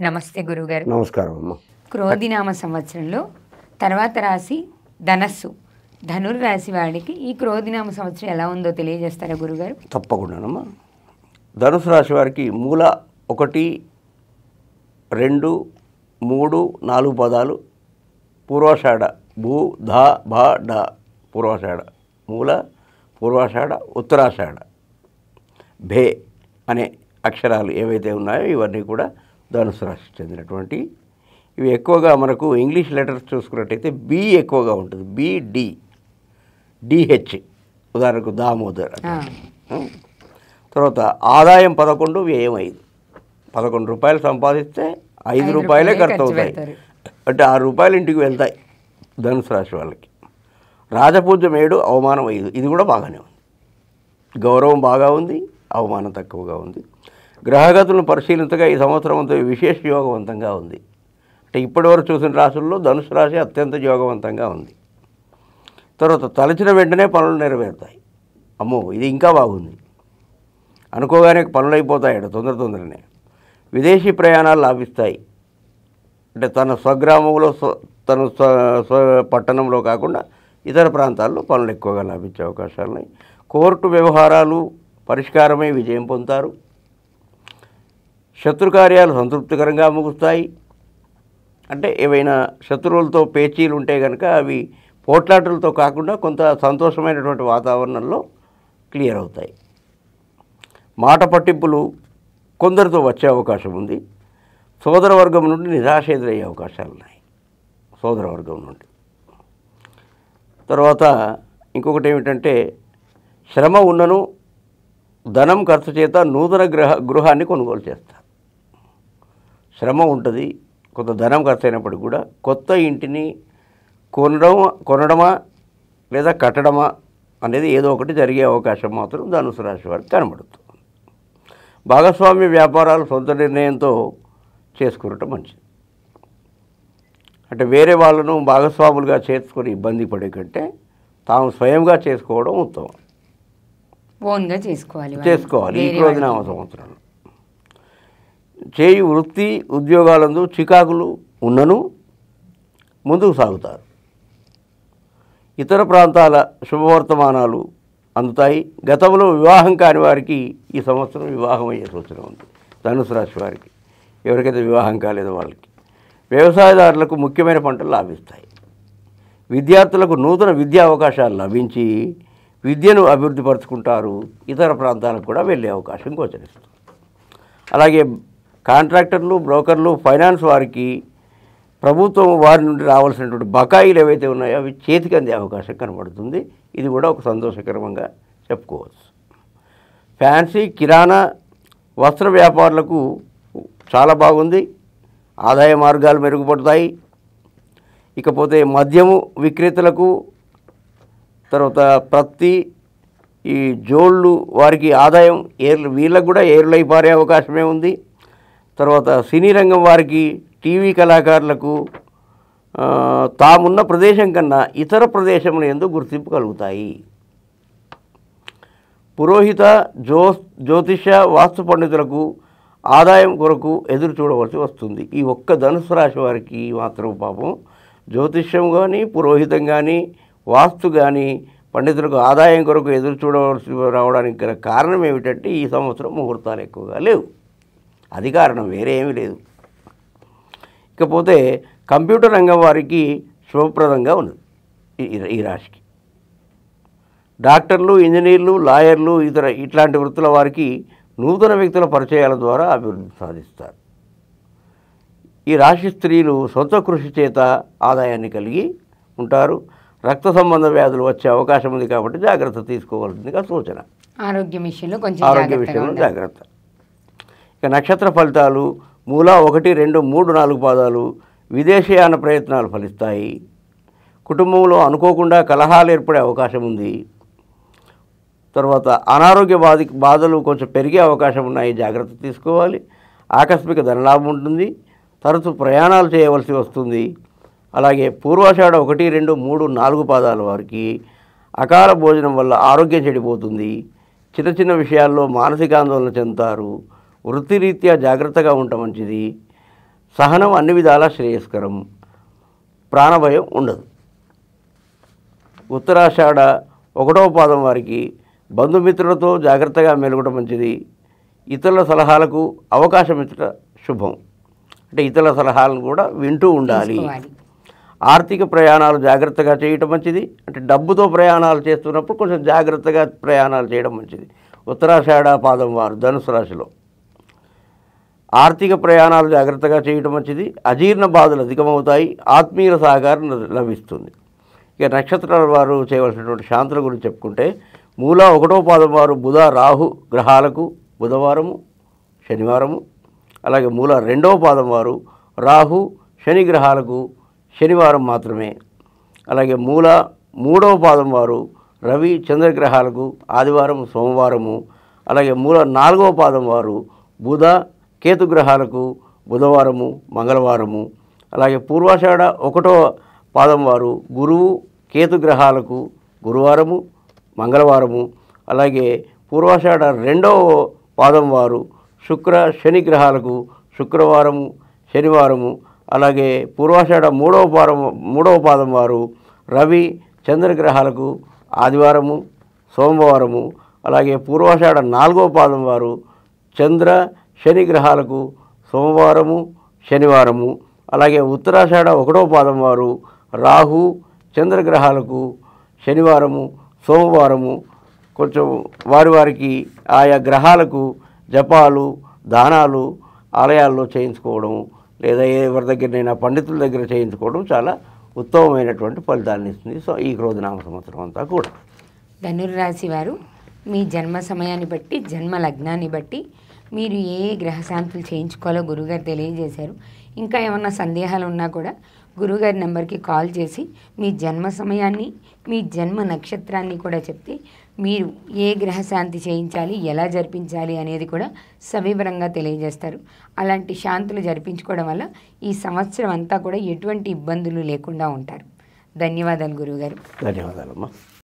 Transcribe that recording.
నమస్తే గురువుగారు. నమస్కారం అమ్మ. క్రోధినామ సంవత్సరంలో తర్వాత రాశి ధనస్సు. ధనుర్ రాశి వాడికి ఈ క్రోధినామ సంవత్సరం ఎలా ఉందో తెలియజేస్తారా గురుగారు తప్పకుండానమ్మా. ధనుసు రాశి వారికి మూల ఒకటి రెండు మూడు నాలుగు పదాలు పూర్వాషాఢ భూ ధా భా డ పూర్వాషాఢ. మూల పూర్వాషాఢ ఉత్తరాషాఢ. భే అనే అక్షరాలు ఏవైతే ఉన్నాయో ఇవన్నీ కూడా ధనుసు రాశికి చెందినటువంటి. ఇవి ఎక్కువగా మనకు ఇంగ్లీష్ లెటర్స్ చూసుకున్నట్టయితే బి ఎక్కువగా ఉంటుంది. బిడి డిహెచ్ ఉదాహరణకు దామోదర్ తర్వాత ఆదాయం పదకొండు వ్యయం ఐదు. పదకొండు రూపాయలు సంపాదిస్తే ఐదు రూపాయలే ఖర్చు అవుతాయి. అంటే ఆరు రూపాయలు ఇంటికి వెళ్తాయి ధనుసు రాశి వాళ్ళకి. రాజపూజ్యం ఏడు అవమానం ఐదు. ఇది కూడా బాగానే ఉంది. గౌరవం బాగా ఉంది అవమానం తక్కువగా ఉంది. గ్రహగతులను పరిశీలించగా ఈ సంవత్సరం అంతా విశేష యోగవంతంగా ఉంది. అంటే ఇప్పటివరకు చూసిన రాశుల్లో ధనుసు రాశి అత్యంత యోగవంతంగా ఉంది. తర్వాత తలచిన వెంటనే పనులు నెరవేరుతాయి. అమ్మో ఇది ఇంకా బాగుంది. అనుకోగానే పనులు అయిపోతాయట తొందర తొందరనే. విదేశీ ప్రయాణాలు లాభిస్తాయి. అంటే తన స్వగ్రామంలో తన స్వ స్వ పట్టణంలో కాకుండా ఇతర ప్రాంతాల్లో పనులు ఎక్కువగా లాభించే అవకాశాలు ఉన్నాయి కోర్టు వ్యవహారాలు పరిష్కారమై విజయం పొందుతారు. శత్రు కార్యాలు సంతృప్తికరంగా ముగుస్తాయి. అంటే ఏవైనా శత్రువులతో పేచీలు ఉంటే కనుక అవి పోట్లాటలతో కాకుండా కొంత సంతోషమైనటువంటి వాతావరణంలో క్లియర్ అవుతాయి. మాట పట్టింపులు కొందరితో వచ్చే అవకాశం ఉంది. సోదరవర్గం నుండి నిరాశ ఎదురయ్యే అవకాశాలు ఉన్నాయి. సోదరవర్గం నుండి. తర్వాత ఇంకొకటి ఏమిటంటే శ్రమ ఉన్నను ధనం ఖర్చు చేత నూతన గృహ గృహాన్ని కొనుగోలు చేస్తారు. శ్రమ ఉంటుంది కొంత ధనం ఖర్చు అయినప్పటికీ కూడా కొత్త ఇంటిని కొనడం కొనడమా లేదా కట్టడమా అనేది ఏదో ఒకటి జరిగే అవకాశం మాత్రం ధనుసు రాశి వారికి కనబడుతుంది. భాగస్వామ్య వ్యాపారాలు సొంత నిర్ణయంతో చేసుకునటం మంచిది. అంటే వేరే వాళ్ళను భాగస్వాములుగా చేర్చుకొని ఇబ్బంది పడే కంటే తాము స్వయంగా చేసుకోవడం ఉత్తమం. ఓన్గా చేసుకోవాలి. చేసుకోవాలి. ఈ వాళ్ళకి. సంవత్సరంలో. చేయి వృత్తి ఉద్యోగాలందు చికాకులు ఉన్నను ముందుకు సాగుతారు. ఇతర ప్రాంతాల శుభవర్తమానాలు అందుతాయి. గతంలో వివాహం కాని వారికి ఈ సంవత్సరం వివాహం అయ్యే సూచన ఉంది. ధనుసు రాశి వారికి. ఎవరికైతే వివాహం కాలేదో వాళ్ళకి. వ్యవసాయదారులకు ముఖ్యమైన పంటలు లాభిస్తాయి. విద్యార్థులకు నూతన విద్యా అవకాశాలు లభించి విద్యను అభివృద్ధి పరుచుకుంటారు. ఇతర ప్రాంతాలకు కూడా వెళ్ళే అవకాశం గోచరిస్తుంది. అలాగే కాంట్రాక్టర్లు బ్రోకర్లు ఫైనాన్స్ వారికి ప్రభుత్వం వారి నుండి రావాల్సినటువంటి బకాయిలు ఏవైతే ఉన్నాయో అవి చేతికి అందే అవకాశం కనబడుతుంది. ఇది కూడా ఒక సంతోషకరంగా చెప్పుకోవచ్చు. ఫ్యాన్సీ కిరాణా వస్త్ర వ్యాపారులకు చాలా బాగుంది. ఆదాయ మార్గాలు మెరుగుపడతాయి. ఇకపోతే మద్యము విక్రేతలకు తర్వాత ప్రతి ఈ జోళ్ళు వారికి ఆదాయం ఏర్లు వీళ్ళకు కూడా ఏర్లై పారే అవకాశమే ఉంది. తర్వాత సినీ రంగం వారికి టీవీ కళాకారులకు తామున్న ప్రదేశం కన్నా ఇతర ప్రదేశములు ఎందుకు గుర్తింపు కలుగుతాయి. పురోహిత జ్యో జ్యోతిష వాస్తు పండితులకు ఆదాయం కొరకు ఎదురు చూడవలసి వస్తుంది. ఈ ఒక్క ధనుసు రాశి వారికి మాత్రం పాపం. జ్యోతిష్యం కానీ పురోహితం కానీ వాస్తు కానీ పండితులకు ఆదాయం కొరకు ఎదురు చూడవలసి రావడానికి గల కారణం ఏమిటంటే ఈ సంవత్సరం ముహూర్తాలు ఎక్కువగా లేవు. అది కారణం వేరే ఏమీ లేదు. ఇకపోతే కంప్యూటర్ రంగం వారికి శుభప్రదంగా ఉన్నది ఈ- రాశికి. డాక్టర్లు ఇంజనీర్లు లాయర్లు ఇతర ఇట్లాంటి వృత్తుల వారికి నూతన వ్యక్తుల పరిచయాల ద్వారా అభివృద్ధి సాధిస్తారు. ఈ రాశి స్త్రీలు సొంత కృషి చేత ఆదాయాన్ని కలిగి ఉంటారు. రక్త సంబంధ వ్యాధులు వచ్చే అవకాశం ఉంది కాబట్టి జాగ్రత్త తీసుకోవాల్సిందిగా సూచన. ఆరోగ్యం విషయంలో కొంచెం ఆరోగ్య విషయంలో. జాగ్రత్త. ఇక నక్షత్ర ఫలితాలు మూల ఒకటి రెండు మూడు నాలుగు పాదాలు విదేశయాన ప్రయత్నాలు ఫలిస్తాయి. కుటుంబంలో అనుకోకుండా కలహాలు ఏర్పడే అవకాశం ఉంది. తర్వాత అనారోగ్య బాధ బాధలు కొంచెం పెరిగే అవకాశం ఉన్నాయి. జాగ్రత్త తీసుకోవాలి. ఆకస్మిక ధనలాభం ఉంటుంది. తరచు ప్రయాణాలు చేయవలసి వస్తుంది. అలాగే పూర్వాషాఢ ఒకటి రెండు మూడు నాలుగు పాదాల వారికి అకాల భోజనం వల్ల ఆరోగ్యం చెడిపోతుంది. చిన్న చిన్న విషయాల్లో మానసిక ఆందోళన చెందుతారు. వృత్తిరీత్యా జాగ్రత్తగా ఉండటం మంచిది. సహనం అన్ని విధాలా శ్రేయస్కరం. ప్రాణభయం ఉండదు. ఉత్తరాషాఢ ఒకటవ పాదం వారికి బంధుమిత్రులతో జాగ్రత్తగా మెలగడం మంచిది. ఇతరుల సలహాలకు అవకాశం ఇచ్చట శుభం. అంటే ఇతరుల సలహాలను కూడా వింటూ ఉండాలి. ఆర్థిక ప్రయాణాలు జాగ్రత్తగా చేయటం మంచిది. అంటే డబ్బుతో ప్రయాణాలు చేస్తున్నప్పుడు కొంచెం జాగ్రత్తగా ప్రయాణాలు చేయడం మంచిది. ఉత్తరాషాఢ పాదం వారు ధనుసు రాశిలో. ఆర్థిక ప్రయాణాలు జాగ్రత్తగా చేయటం మంచిది. అజీర్ణ బాధలు అధికమవుతాయి. ఆత్మీయుల సహకారం లభిస్తుంది. ఇక నక్షత్రాల వారు చేయవలసినటువంటి శాంతుల గురించి చెప్పుకుంటే మూల ఒకటో పాదం వారు బుధ రాహు గ్రహాలకు బుధవారము శనివారము. అలాగే మూల రెండవ పాదం వారు రాహు శని గ్రహాలకు శనివారం మాత్రమే. అలాగే మూల మూడవ పాదం వారు రవి చంద్రగ్రహాలకు ఆదివారం సోమవారము. అలాగే మూల నాలుగవ పాదం వారు బుధ కేతు గ్రహాలకు బుధవారము మంగళవారము అలాగే పూర్వాషాఢ ఒకటో పాదం వారు గురువు కేతు గ్రహాలకు గురువారము మంగళవారము అలాగే పూర్వాషాఢ రెండవ పాదం వారు శుక్ర శని గ్రహాలకు శుక్రవారము శనివారము అలాగే పూర్వాషాఢ మూడవ పాదం మూడవ పాదం వారు రవి చంద్రగ్రహాలకు ఆదివారము సోమవారము అలాగే పూర్వాషాఢ నాలుగవ పాదం వారు చంద్ర శని గ్రహాలకు సోమవారము శనివారము. అలాగే ఉత్తరాషాఢ ఒకటో పాదం వారు రాహు చంద్రగ్రహాలకు శనివారము సోమవారము. కొంచెం వారి వారికి ఆయా గ్రహాలకు జపాలు దానాలు ఆలయాల్లో చేయించుకోవడం లేదా ఎవరి దగ్గరనైనా పండితుల దగ్గర చేయించుకోవడం చాలా ఉత్తమమైనటువంటి ఫలితాన్ని ఇస్తుంది. సో ఈ క్రోధనామ సంవత్సరం అంతా కూడా. ధనుర్రాశి వారు మీ జన్మ సమయాన్ని బట్టి జన్మ లగ్నాన్ని బట్టి మీరు ఏ ఏ గ్రహశాంతులు చేయించుకోవాలో గురుగారు తెలియజేశారు. ఇంకా ఏమన్నా సందేహాలు ఉన్నా కూడా గురుగారి నెంబర్కి కాల్ చేసి మీ జన్మ సమయాన్ని మీ జన్మ నక్షత్రాన్ని కూడా చెప్తే మీరు ఏ గ్రహశాంతి చేయించాలి ఎలా జరిపించాలి అనేది కూడా సవివరంగా తెలియజేస్తారు. అలాంటి శాంతులు జరిపించుకోవడం వల్ల ఈ సంవత్సరం అంతా కూడా ఎటువంటి ఇబ్బందులు లేకుండా ఉంటారు. ధన్యవాదాలు గురుగారు. ధన్యవాదాలమ్మా.